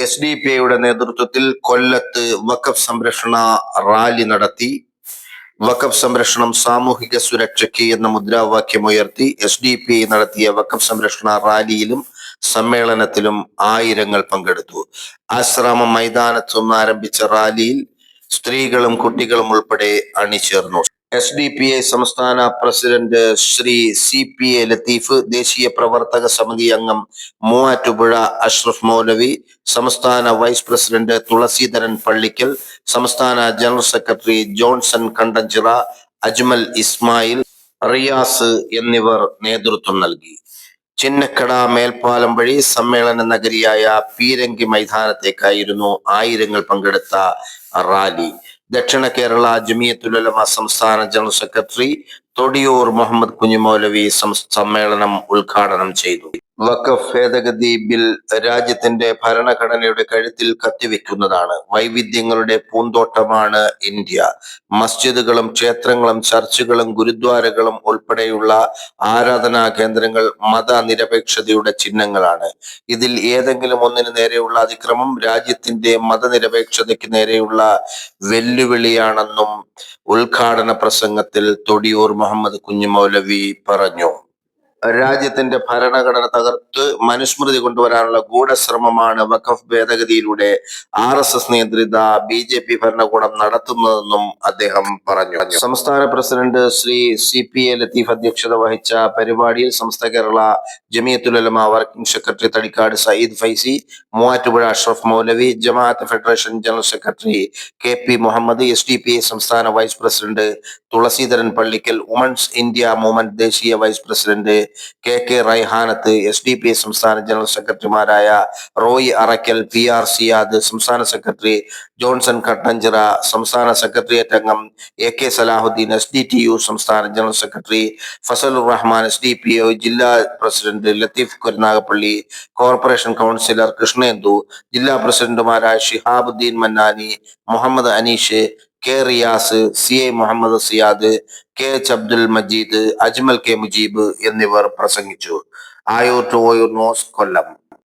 S D P ഐയുടെ നേതൃത്വത്തിൽ കൊല്ലത്ത് വഖഫ് സംരക്ഷണ റാലി നടത്തി. വഖഫ് സംരക്ഷണം സാമൂഹിക സുരക്ഷയ്ക്ക് എന്ന മുദ്രാവാക്യം ഉയർത്തി. എസ് ഡി പി ഐ നടത്തിയ വഖഫ് സംരക്ഷണ റാലിയിലും സമ്മേളനത്തിലും ആയിരങ്ങൾ പങ്കെടുത്തു. ആശ്രാമ മൈതാനത്തു ആരംഭിച്ച റാലിയിൽ സ്ത്രീകളും കുട്ടികളും ഉൾപ്പെടെ അണിചേർന്നു. എസ് ഡി പി ഐ സംസ്ഥാന president Shri C P A Latheef ദേശീയ പ്രവർത്തക സമിതി അംഗം മൂവാറ്റുപുഴ അഷ്റഫ് മൗലവി സംസ്ഥാന വൈസ് പ്രസിഡന്റ് തുളസീധരൻ പള്ളിക്കൽ സംസ്ഥാന general secretary Johnson Kandanchira Ajmal Ismail Riyas എന്നിവർ നേതൃത്വം നൽകി. ചിന്നക്കട മേൽപ്പാലം വഴി സമ്മേളന നഗരിയായ പീരങ്കി മൈതാനത്തേക്കായിരുന്നു ആയിരങ്ങൾ പങ്കെടുത്ത റാലി. ദക്ഷിണ കേരള ജമിയത്തുലമ സംസ്ഥാന ജനറൽ സെക്രട്ടറി തൊടിയൂർ മുഹമ്മദ് കുഞ്ഞുമൗലവി സമ്മേളനം ഉദ്ഘാടനം ചെയ്തു. വഖഫ് ഭേദഗതി ബിൽ രാജ്യത്തിന്റെ ഭരണഘടനയുടെ കഴുത്തിൽ കത്തിവെക്കുന്നതാണ്. വൈവിധ്യങ്ങളുടെ പൂന്തോട്ടമാണ് ഇന്ത്യ. മസ്ജിദുകളും ക്ഷേത്രങ്ങളും ചർച്ചുകളും ഗുരുദ്വാരകളും ഉൾപ്പെടെയുള്ള ആരാധനാ കേന്ദ്രങ്ങൾ മതനിരപേക്ഷതയുടെ ചിഹ്നങ്ങളാണ്. ഇതിൽ ഏതെങ്കിലും ഒന്നിനു നേരെയുള്ള അതിക്രമം രാജ്യത്തിന്റെ മതനിരപേക്ഷതയ്ക്ക് നേരെയുള്ള വെല്ലുവിളിയാണെന്നും ഉദ്ഘാടന പ്രസംഗത്തിൽ തൊടിയൂർ മുഹമ്മദ് കുഞ്ഞുമൗലവി പറഞ്ഞു. രാജ്യത്തിന്റെ ഭരണഘടന തകർത്ത് മനുസ്മൃതി കൊണ്ടുവരാനുള്ള ഗൂഢശ്രമമാണ് വഖഫ് ഭേദഗതിയിലൂടെ ആർ എസ് എസ് നിയന്ത്രിത ബി ജെ പി ഭരണകൂടം നടത്തുന്നതെന്നും അദ്ദേഹം പറഞ്ഞു. സംസ്ഥാന president Shri C P A Latheef അധ്യക്ഷത വഹിച്ച പരിപാടിയിൽ സംസ്ഥാന Kerala Jamiyathulama working secretary Thadikkad Sayyid Faizy Muvattupuzha Ashraf Moulavi Jamaath federation general secretary K P Muhammad S D P സംസ്ഥാന vice president Thulaseedharan Pallikkal women's India movement ദേശീയ vice president K K Raihanath S D P സംസ്ഥാന general സെക്രട്ടറിമാരായ Roy Arakkal P R Siyad സംസ്ഥാന secretary Johnson Kattanchira സംസ്ഥാന secretariat അംഗം A K Salahuddeen S D T U സംസ്ഥാന general secretary Fazalur Rahman S D P O ജില്ലാ president Latheef Karunagappally corporation councillor Krishnendu ജില്ലാ പ്രസിഡന്റുമാരായ Shihabuddeen Mannani Muhammad Aneesh K Riyas C I Muhammad Siyad K H Abdul Majeed Ajmal K Mujeeb എന്നിവർ പ്രസംഗിച്ചു. Ayur to Oyur news Kollam.